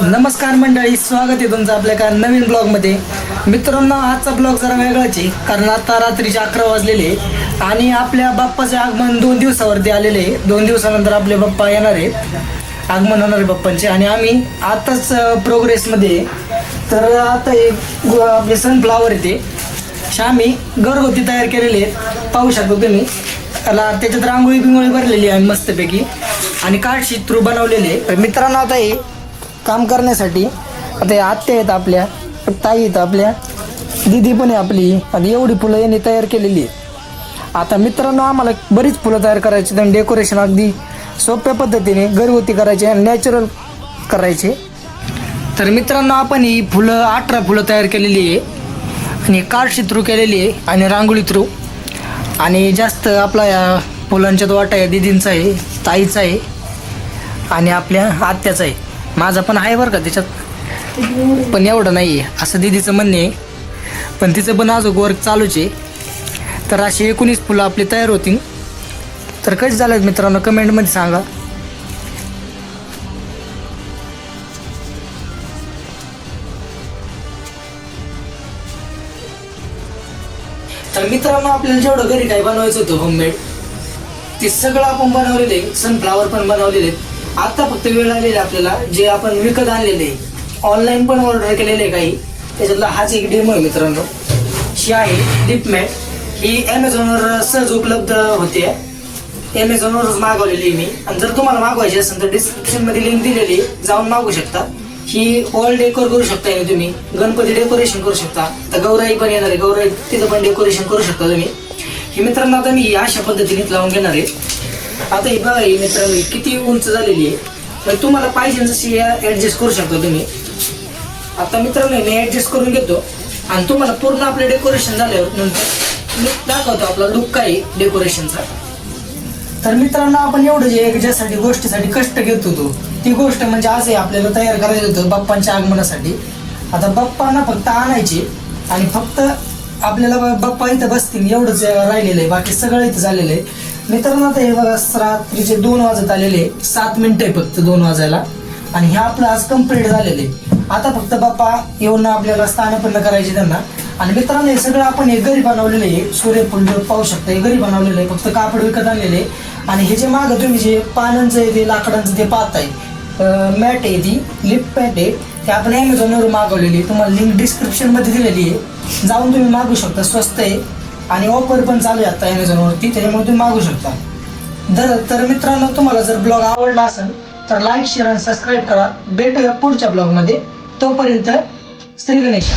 नमस्कार मंडळी स्वागत आहे तुमचं आपल्या एका नवीन ब्लॉगमध्ये. मित्रांनो आजचा ब्लॉग जरा वेगळाच आहे कारण आता रात्रीचे अकरा वाजलेले आहे. आणि आपल्या बाप्पाचे आगमन दोन दिवसावरती आलेले आहे. दोन दिवसानंतर आपले बाप्पा येणार आहेत. आगमन होणार आहे बाप्पांचे आणि आम्ही आताच प्रोग्रेसमध्ये तर आता एक गु- आपले सनफ्लावर येते. आम्ही घरगुती तयार केलेले आहेत. पाहू शकतो तुम्ही. त्याला त्याच्यात रांगोळी बिंगोळी भरलेली आहे मस्तपैकी. आणि काठशी थ्रू बनवलेले आहे. तर मित्रांनो आता हे काम करण्यासाठी. आता हे आत्या आहेत आपल्या ताई आहेत आपल्या दिदी पण आहे आपली. आणि एवढी फुलं यांनी तयार केलेली आहेत. आता मित्रांनो आम्हाला बरीच फुलं तयार करायची आणि डेकोरेशन अगदी सोप्या पद्धतीने घरगुती करायचे आणि नॅचरल करायचे. तर मित्रांनो आपण ही फुलं अठरा फुलं तयार केलेली आहे. आणि कार्डशी थ्रू केलेली आहे आणि रांगोळी थ्रू. आणि जास्त आपला या फुलांच्यात वाटा आहे दिदींचा आहे ताईचा आहे आणि आपल्या आत्याचा आहे. माझा पण आहे बरं का त्याच्यात. पण एवढं नाही आहे असं दिदीचं म्हणणे आहे. पण तिचं पण अजून वर्क चालूच आहे. तर अशी एकोणीस फुलं आपली तयार होतील तर कशी झालं मित्रांनो? कमेंटमध्ये सांगा. तर मित्रांनो आपल्याला जेवढं घरी काय बनवायचं होतं होममेड ते सगळं आपण बनवलेलं आहे. सनफ्लावर पण बनवलेले आहेत. आता फक्त वेळ आलेला आहे आपल्याला जे आपण विकत आणलेले ऑनलाईन पण ऑर्डर केलेले आहे काही त्याच्यातला हाच एक डेमो आहे मित्रांनो. ही आहे डिपमॅट ही ॲमेझॉनवर सहज उपलब्ध होते. ॲमेझॉनवरच मागवलेली मी. आणि जर तुम्हाला मागवायची असेल तर डिस्क्रिप्शनमध्ये लिंक दिलेली जाऊन मागू शकता. ही ऑल डेकोर करू शकता तुम्ही. गणपती डेकोरेशन करू शकता. तर गौराई पण येणार आहे. गौराई तिथं पण डेकोरेशन करू शकता तुम्ही. ही मित्रांनो आता मी अशा पद्धतीने लावून घेणार आहे. आता ही बघा ही मित्रांनो किती उंच झालेली आहे. पण तुम्हाला पाहिजे जशी ऍडजस्ट करू शकता तुम्ही. आता मित्रांनो मी ऍडजस्ट करून घेतो. आणि तुम्हाला पूर्ण आपलं डेकोरेशन झाल्यावर नंतर मी दाखवतो आपला लुक काय आहे डेकोरेशनचा तर मित्रांनो आपण एवढं जे ज्यासाठी गोष्टीसाठी कष्ट घेत होतो ती गोष्ट म्हणजे आज आहे आपल्याला तयार करायचं होतं बाप्पांच्या आगमनासाठी. आता बाप्पांना फक्त आणायचे आणि फक्त आपल्याला बाप्पा इथं बसतील एवढंच राहिलेलं आहे. बाकी सगळं इथं झालेलं आहे. मित्रांनो आता हे बघा रात्रीचे दोन वाजत आलेले सात मिनिटं आहे फक्त दोन वाजायला. आणि हे आपलं आज कंप्लीट झालेलं आहे. आता फक्त बाप्पा येऊन आपल्याला स्थानपन्न करायचे त्यांना. आणि मित्रांनो हे सगळं आपण हे घरी बनवलेलं आहे. सूर्यफूल पाहू शकता हे घरी बनवलेलं आहे. फक्त कापड विकत आणलेले आहे. आणि हे जे मागं तुम्ही जे पानांचं आहे ते लाकडांचं ते पाहताय. मॅट आहे ती लिप मॅट आहे. ते आपण ॲमेझॉनवर मागवलेली आहे. तुम्हाला लिंक डिस्क्रिप्शनमध्ये दिलेली आहे. जाऊन तुम्ही मागू शकता. स्वस्त आहे. आणि ऑफर पण चालू आहे आता ॲमेझॉनवरती त्याच्यामुळे तुम्ही मागू शकता. दर तर मित्रांनो तुम्हाला जर ब्लॉग आवडला असेल तर लाईक शेअर आणि सबस्क्राईब करा. भेटूया पुढच्या ब्लॉगमध्ये तोपर्यंत श्री गणेश.